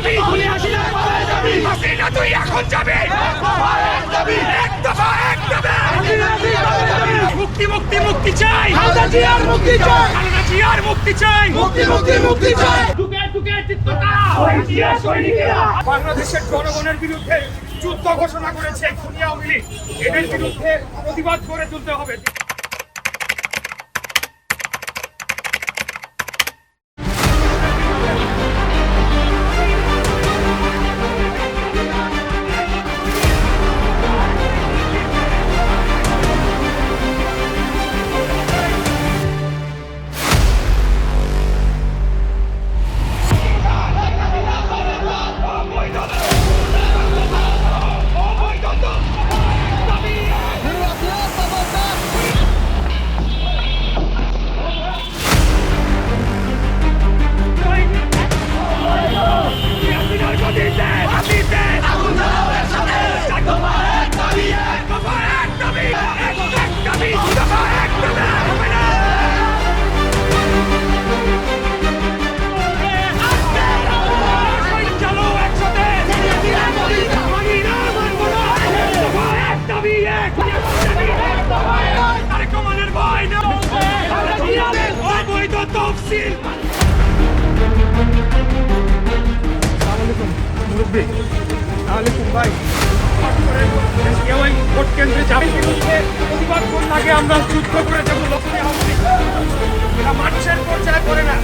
দাবি। তুই হাসিনা পালায় যাবি হাসিনা তুই এখন যাবি। এক দফা এক দাবি এক দফা। এক দাবি মুক্তি মুক্তি মুক্তি চাই। খালেদা জিয়ার মুক্তি চাই। খালেদা জিয়ার মুক্তি চাই। মুক্তি মুক্তি মুক্তি চাই। টুকে টুকে চিত্তটা শহীদ জিয়া সৈনিকেরা বাংলাদেশের জনগণের বিরুদ্ধে যুদ্ধ ঘোষণা করেছে খুনি আওয়ামী লীগ। এদের বিরুদ্ধে প্রতিবাদ করে তুলতে হবে। আমরা যুদ্ধ করে যাব এটা মানুষের পর্যায়ে করে না